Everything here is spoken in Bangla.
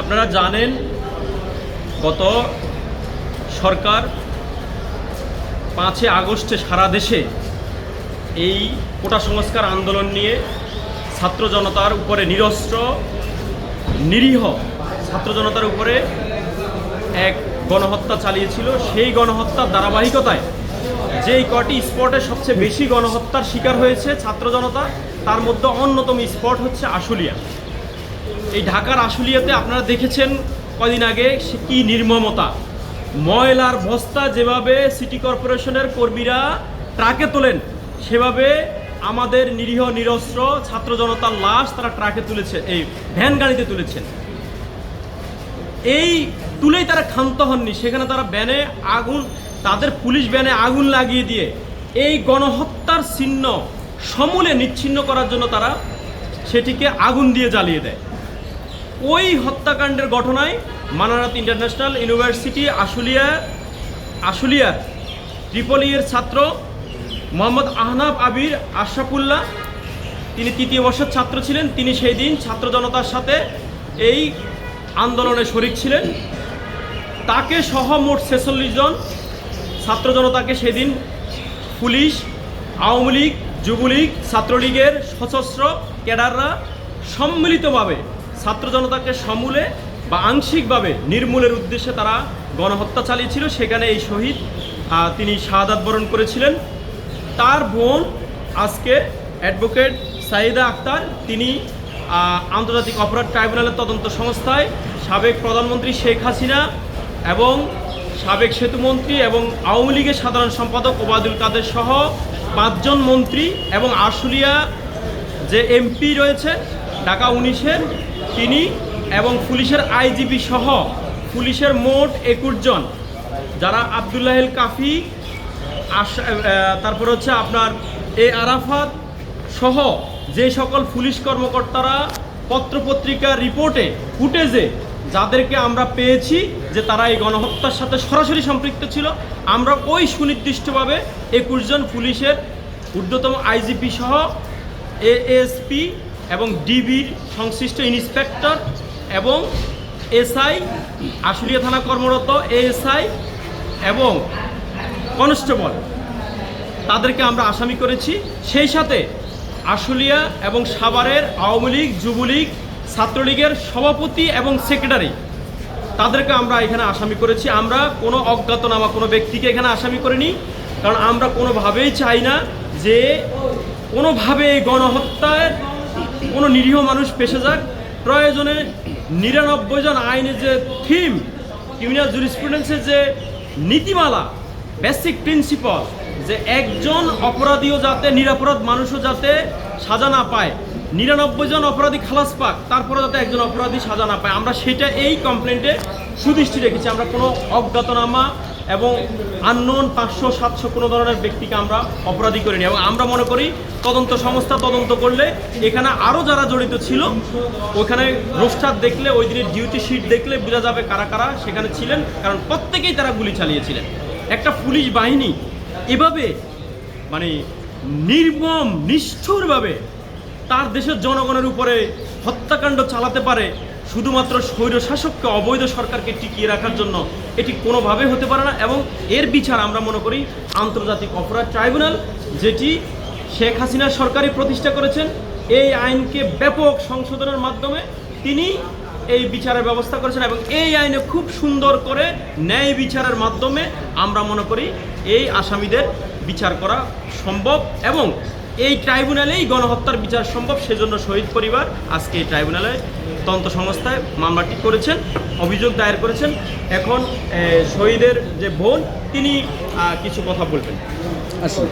আপনারা জানেন, গত সরকার পাঁচই আগস্টে সারা দেশে এই কোটা সংস্কার আন্দোলন নিয়ে ছাত্র জনতার উপরে নিরস্ত্র, নিরীহ ছাত্র জনতার উপরে এক গণহত্যা চালিয়েছিল। সেই গণহত্যার ধারাবাহিকতায় যেই কটি স্পটে সবচেয়ে বেশি গণহত্যার শিকার হয়েছে ছাত্র জনতা, তার মধ্যে অন্যতম স্পট হচ্ছে আশুলিয়া। এই ঢাকার আশুলিয়াতে আপনারা দেখেছেন কদিন আগে কি নির্মমতা। ময়লার বস্তা যেভাবে সিটি কর্পোরেশনের কর্মীরা ট্রাকে তোলেন, সেভাবে আমাদের নিরীহ নিরস্ত্র ছাত্র জনতার লাশ তারা ট্রাকে তুলেছে, এই ভ্যান গাড়িতে তুলেছেন। এই তুলেই তারা ক্ষান্ত হননি, সেখানে তারা ব্যানে আগুন, তাদের পুলিশ ব্যানে আগুন লাগিয়ে দিয়ে এই গণহত্যার চিহ্ন সমূলে নিচ্ছিন্ন করার জন্য তারা সেটিকে আগুন দিয়ে জ্বালিয়ে দেয়। ওই হত্যাকাণ্ডের ঘটনায় মানারাত ইন্টারন্যাশনাল ইউনিভার্সিটি আশুলিয়া আশুলিয়ার ট্রিপলিয়ের ছাত্র মোহাম্মদ আহনাব আবির আশরাফুল্লাহ, তিনি তৃতীয় বর্ষের ছাত্র ছিলেন। তিনি সেই দিন ছাত্র জনতার সাথে এই আন্দোলনে শরিক ছিলেন। তাকে সহ মোট ছেচল্লিশ জন ছাত্র জনতাকে সেদিন পুলিশ, আওয়ামী লীগ, যুবলীগ, ছাত্রলীগের সশস্ত্র ক্যাডাররা সম্মিলিতভাবে ছাত্র জনতাকে সমূলে বা আংশিকভাবে নির্মূলের উদ্দেশ্যে তারা গণহত্যা চালিয়েছিল, সেখানে এই শহীদ তিনি শাহাদাত বরণ করেছিলেন। তার বোন আজকে অ্যাডভোকেট সাইদা আক্তার, তিনি আন্তর্জাতিক অপরাধ ট্রাইব্যুনালের তদন্ত সংস্থায় সাবেক প্রধানমন্ত্রী শেখ হাসিনা এবং সাবেক সেতুমন্ত্রী এবং আওয়ামী লীগের সাধারণ সম্পাদক ওবায়দুল কাদের সহ পাঁচজন মন্ত্রী এবং আশুলিয়া যে এমপি রয়েছে, ঢাকা উনিশের তিনি এবং পুলিশের আইজিপি সহ পুলিশের মোট একুশ জন। যারা আবদুল্লাহিল কাফি তারপর হচ্ছে আপনার এ আরাফাত সহ যে সকল পুলিশ কর্মকর্তারা পত্রপত্রিকার রিপোর্টে, ফুটেজে যাদেরকে আমরা পেয়েছি যে তারা এই গণহত্যার সাথে সরাসরি সম্পৃক্ত ছিল, আমরা ওই সুনির্দিষ্টভাবে একুশ জন পুলিশের ঊর্ধ্বতম আইজিপি সহ এএসপি এবং ডিবির সংশ্লিষ্ট ইন্সপেক্টর এবং এসআই আশুলিয়া থানা কর্মরত এএসআই এবং কনস্টেবল, তাদেরকে আমরা আসামি করেছি। সেই সাথে আশুলিয়া এবং সাভারের আওয়ামী লীগ, যুবলীগ, ছাত্রলীগের সভাপতি এবং সেক্রেটারি, তাদেরকে আমরা এখানে আসামি করেছি। আমরা কোনো অজ্ঞাতনামা কোনো ব্যক্তিকে এখানে আসামি করিনি, কারণ আমরা কোনোভাবেই চাই না যে কোনোভাবে এই গণহত্যার কোনো নিরীহ মানুষ পেশে যাক। প্রয়োজনে নিরানব্বই জন আইনের যে থিম, ক্রিমিনাল জুরিসপ্রুডেন্সের যে নীতিমালা, বেসিক প্রিন্সিপাল, যে একজন অপরাধীও যাতে নিরাপরাধ মানুষও যাতে সাজা না পায়। নিরানব্বই জন অপরাধী খালাস পাক তারপরে যাতে একজন অপরাধী সাজা না পায়। আমরা সেটা এই কমপ্লেন্টে সুদৃষ্টি রেখেছি। আমরা কোনো অজ্ঞাতনামা এবং আননোন পাঁচশো, সাতশো কোনো ধরনের ব্যক্তিকে আমরা অপরাধী করিনি। এবং আমরা মনে করি তদন্ত সংস্থা তদন্ত করলে এখানে আরও যারা জড়িত ছিল, ওখানে রোস্টার দেখলে, ওই দিনের ডিউটি শিট দেখলে বোঝা যাবে কারা কারা সেখানে ছিলেন, কারণ প্রত্যেকেই তারা গুলি চালিয়েছিলেন। একটা পুলিশ বাহিনী এভাবে মানে নির্মম, নিষ্ঠুরভাবে তার দেশের জনগণের উপরে হত্যাকাণ্ড চালাতে পারে শুধুমাত্র স্বৈর শাসককে অবৈধ সরকারকে টিকিয়ে রাখার জন্য এটি কোনোভাবে হতে পারে না এবং এর বিচার আমরা মনে করি আন্তর্জাতিক অপরাধ ট্রাইব্যুনাল, যেটি শেখ হাসিনা সরকারই প্রতিষ্ঠা করেছেন। এই আইনকে ব্যাপক সংশোধনের মাধ্যমে তিনি এই বিচারের ব্যবস্থা করেছেন এবং এই আইনে খুব সুন্দর করে ন্যায় বিচারের মাধ্যমে আমরা মনে করি এই আসামিদের বিচার করা সম্ভব এবং এই ট্রাইব্যুনালেই গণহত্যার বিচার সম্ভব, সেজন্য শহীদ পরিবার আজকে এই ট্রাইব্যুনালে তদন্ত সংস্থায় মামলাটি করেছেন, অভিযোগ দায়ের করেছেন। এখন শহীদের যে বোন, তিনি কিছু কথা বলবেন। আসুন।